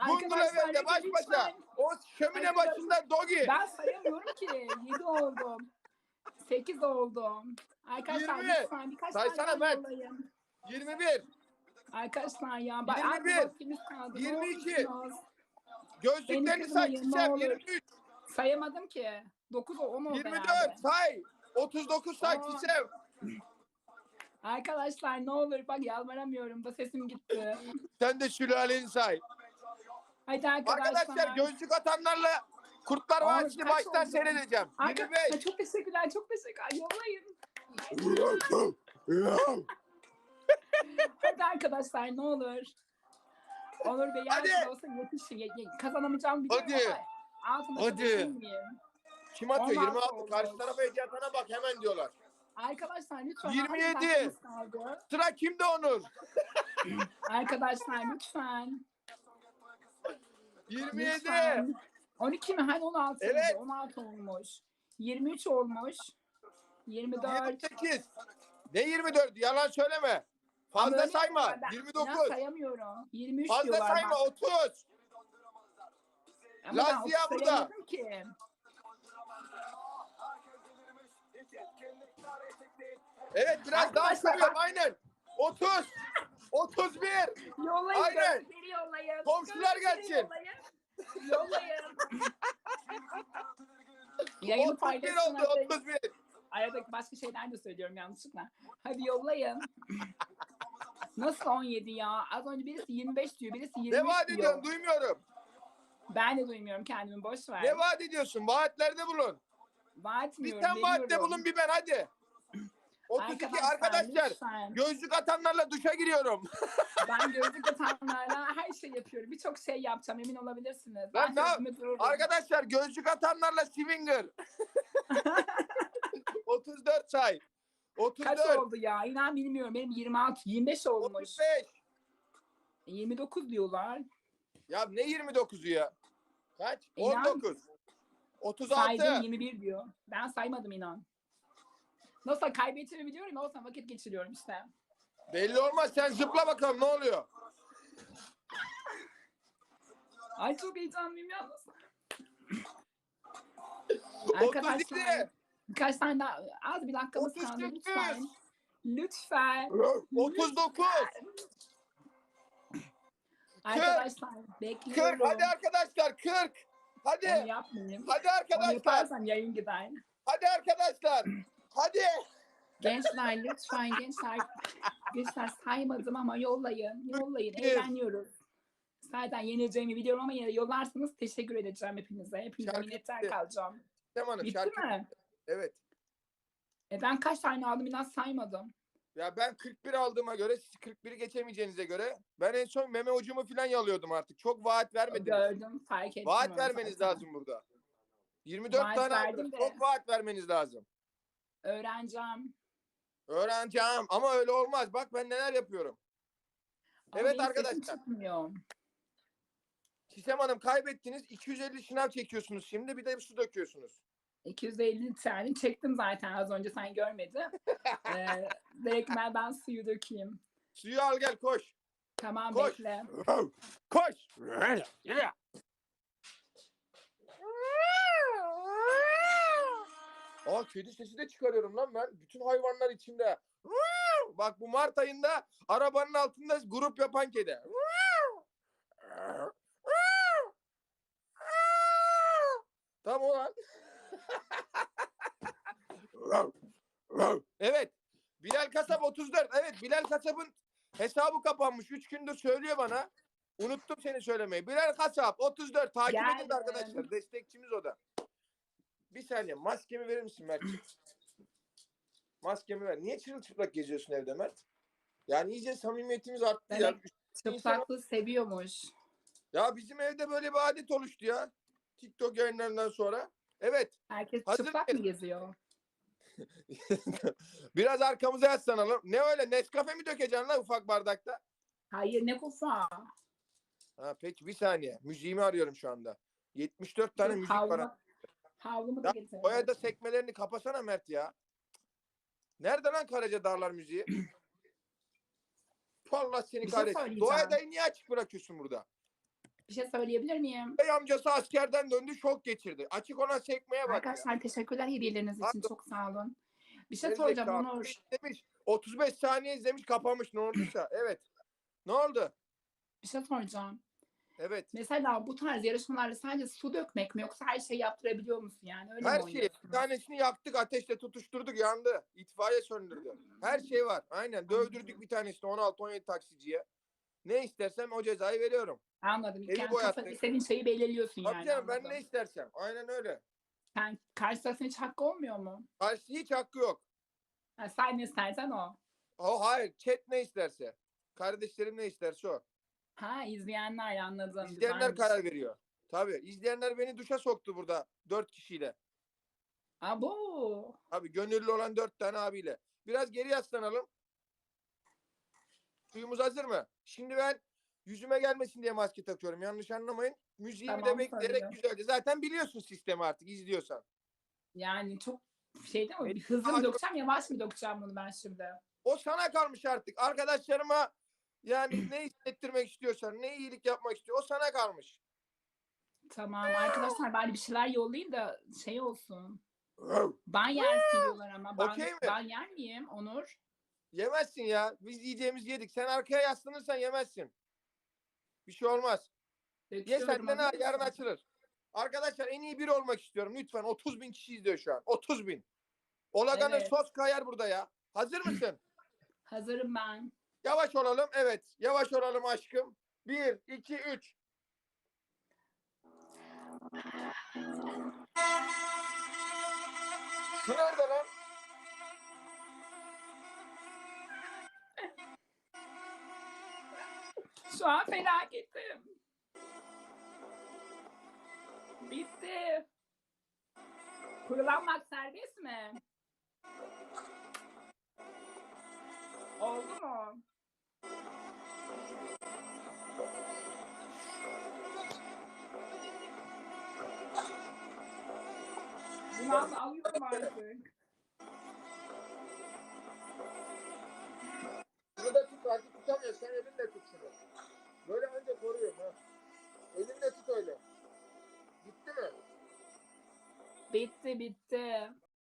Arkadaşlar, evinde baş lütfen. başa. O şömine başında dogi. Ben sayamıyorum ki. 7 oldum. 8 oldum. Arkadaşlar Yirmi. lütfen birkaç Saysana tane yollayın. 21. Arkadaşlar ya. Ben 21, az vaktimiz kaldı. Ne 22. olursunuz? Gözlüklerini say olur. 23. Sayamadım ki. 9 o 10 oldu 24 herhalde. say. 39 say. Çiçek. Arkadaşlar ne olur bak yalvaramıyorum da sesim gitti. Sen de sülaleni say. Hadi arkadaşlar. Arkadaşlar gözlük atanlarla Kurtlar Aa, Vadisi kaç baştan oldu? seyredeceğim. Arkadaşlar 25. çok teşekkürler çok teşekkürler yollayın. Hadi arkadaşlar ne olur. Onur Bey Hadi. yardımcı olsa yetişin. Ye- ye- Kazanamayacağım biliyorum Hadi. ama altına Hadi. Kim atıyor? 16 26. oldu. Karşı tarafa hediye atana bak hemen diyorlar. Arkadaşlar lütfen. 27. az vaktimiz kaldı. Sıra kimde Onur? Arkadaşlar lütfen. 27. Lütfen. 12 mi? Hani 16 Evet. oldu. 16 olmuş. 23 olmuş. 24. 28. Ne 24? Yalan söyleme. Fazla sayma. diyorlar. Ben 29. inan sayamıyorum. 23 Fazla diyorlar. sayma. bak. 30. Ama ben Lazia 30 burada. ki. Evet biraz daha Arkadaşlar, söylüyorum. Aynen. 30. 31. Yollayın. Aynen. Görüntüleri yollayın. Komşular Görüntüleri gelsin. Yollayın. Yollayın. Yayını 31 paylaşın. oldu. hadi. 31. Aradaki başka şeyler de söylüyorum yanlışlıkla. Hadi yollayın. Nasıl 17 ya? Az önce birisi 25 diyor, birisi 23 Ne vaat diyor. ediyorsun? Duymuyorum. Ben de duymuyorum kendimi boş ver. Ne vaat ediyorsun? Vaatlerde bulun. Vaat Bir etmiyorum, sen vaatte veriyorum. bulun bir ben hadi. 32 Arkadaşlar, arkadaşlar. lütfen. Gözlük atanlarla duşa giriyorum. Ben gözlük atanlarla her şey yapıyorum. Birçok şey yapacağım emin olabilirsiniz. Ben dururum. Arkadaşlar gözlük atanlarla swinger. 34 say. 34. Kaç oldu ya? İnan bilmiyorum. Benim 26, 25 olmuş. 35. 29 diyorlar. Ya ne 29'u ya? Kaç? İnan. 19. 36. Saydım 21 diyor. Ben saymadım inan. Nasıl kaybettiğimi biliyorum. Olsa vakit geçiriyorum işte. Belli olmaz. Sen zıpla bakalım ne oluyor? Ay çok heyecanlıyım yalnız. 37. birkaç tane daha az bir dakikamız kaldı 38. lütfen. Lütfen. 39. Arkadaşlar 40. bekliyorum. Hadi arkadaşlar 40. Onu Hadi. yapmayayım. Hadi Onu arkadaşlar. yaparsam yayın gider. Hadi arkadaşlar. Hadi. Gençler lütfen gençler. Gençler saymadım ama yollayın. Yollayın. Eğleniyoruz. Zaten yeneceğimi biliyorum ama yine de yollarsanız teşekkür edeceğim hepinize. Hepinize Şarkı minnettar bitti. kalacağım. Tamam Bitti şarkı. mi? Evet. E ben kaç tane aldım biraz saymadım. Ya ben 41 aldığıma göre siz 41'i geçemeyeceğinize göre ben en son meme ucumu falan yalıyordum artık. Çok vaat vermediniz. Gördüm fark ettim. Vaat onu vermeniz zaten. lazım burada. 24 Vaat tane verdim aldınız. de. Çok vaat vermeniz lazım. Öğreneceğim. Öğreneceğim ama öyle olmaz. Bak ben neler yapıyorum. Ama Evet arkadaşlar. çıkmıyor. Çisem Hanım kaybettiniz. 250 şınav çekiyorsunuz şimdi. Bir de su döküyorsunuz. 250 tane çektim zaten az önce sen görmedin. ee, direkt ben, ben suyu dökeyim. Suyu al gel koş. Tamam Koş. bekle. Koş. Aa kedi sesi de çıkarıyorum lan ben. Bütün hayvanlar içinde. Bak bu Mart ayında arabanın altında grup yapan kedi. Tam o lan. evet. Bilal Kasap 34. Evet Bilal Kasap'ın hesabı kapanmış. 3 gündür söylüyor bana. Unuttum seni söylemeyi. Bilal Kasap 34. Takip edin arkadaşlar. Destekçimiz o da. Bir saniye maskemi verir misin Mert? maskemi ver. Niye çırılçıplak geziyorsun evde Mert? Yani iyice samimiyetimiz arttı ya. Evet. Çıplaklığı seviyormuş. Ya bizim evde böyle bir adet oluştu ya. TikTok yayınlarından sonra. Evet. Herkes Hazır çıplak mı geziyor? Biraz arkamıza yaslanalım. Ne öyle Nescafe mi dökeceksin lan ufak bardakta? Hayır ne kufa. Ha peki bir saniye. Müziğimi arıyorum şu anda. 74 tane müzik var. Ha. Havlumu, da Ya, getir. Boya da sekmelerini kapasana Mert ya. Nerede lan Karaca Dağlar müziği? Allah seni Bir şey kahretsin. söyleyeceğim. Doğaya dayı niye açık bırakıyorsun burada? Bir şey söyleyebilir miyim? Bey amcası askerden döndü şok geçirdi. Açık ona sekmeye bak ya. Arkadaşlar teşekkürler hediyeleriniz için. Pardon. Çok sağ olun. Bir şey Gerizekalı. soracağım Onur. Demiş 35 saniye izlemiş kapamış ne olduysa. Evet. Ne oldu? Bir şey soracağım. Evet. Mesela bu tarz yarışmalarda sadece su dökmek mi yoksa her şeyi yaptırabiliyor musun yani? Öyle mi Her şeyi. oynuyorsunuz? Bir tanesini yaktık ateşle tutuşturduk yandı. İtfaiye söndürdü. Her şey var. Aynen. Dövdürdük bir tanesini 16-17 taksiciye. Ne istersem o cezayı veriyorum. Anladım. Evi Yani boyattık. kafada istediğin şeyi belirliyorsun Tabii yani. canım ben anladım. ne istersem. Aynen öyle. Sen karşı tarafın hiç hakkı olmuyor mu? Karşı hiç hakkı yok. Ha, sen ne istersen o. O hayır. Chat ne isterse. Kardeşlerim ne isterse o. Ha izleyenler anladım. İzleyenler güzelmiş. karar veriyor. Tabii. izleyenler beni duşa soktu burada. Dört kişiyle. Abo. Abi gönüllü olan dört tane abiyle. Biraz geri yaslanalım. Suyumuz hazır mı? Şimdi ben yüzüme gelmesin diye maske takıyorum. Yanlış anlamayın. Müziğimi Tamam, de bekleyerek tabii. güzelce. Zaten biliyorsun sistemi artık izliyorsan. Yani çok şey değil mi? Bir hızlı mı çok- dökeceğim yavaş mı dökeceğim bunu ben şimdi? O sana kalmış artık. Arkadaşlarıma yani ne hissettirmek istiyorsan, ne iyilik yapmak istiyor. O sana kalmış. Tamam arkadaşlar bari bir şeyler yollayın da şey olsun. Ben yersin diyorlar ama ben, Okey mi? ben yer miyim Onur? Yemezsin ya. Biz yiyeceğimizi yedik. Sen arkaya yaslanırsan yemezsin. Bir şey olmaz. Ye Döküyorum, senden ha yarın açılır. Arkadaşlar en iyi biri olmak istiyorum. Lütfen 30 bin kişi izliyor şu an. 30 bin. Olagan'ın Evet. sos kayar burada ya. Hazır mısın? Hazırım ben. Yavaş olalım. Evet. Yavaş olalım aşkım. 1, 2, 3. Su nerede lan? Şu an felaketim. Bitti. Kurulanmak serbest mi? Oldu mu? Al- alıyorum artık.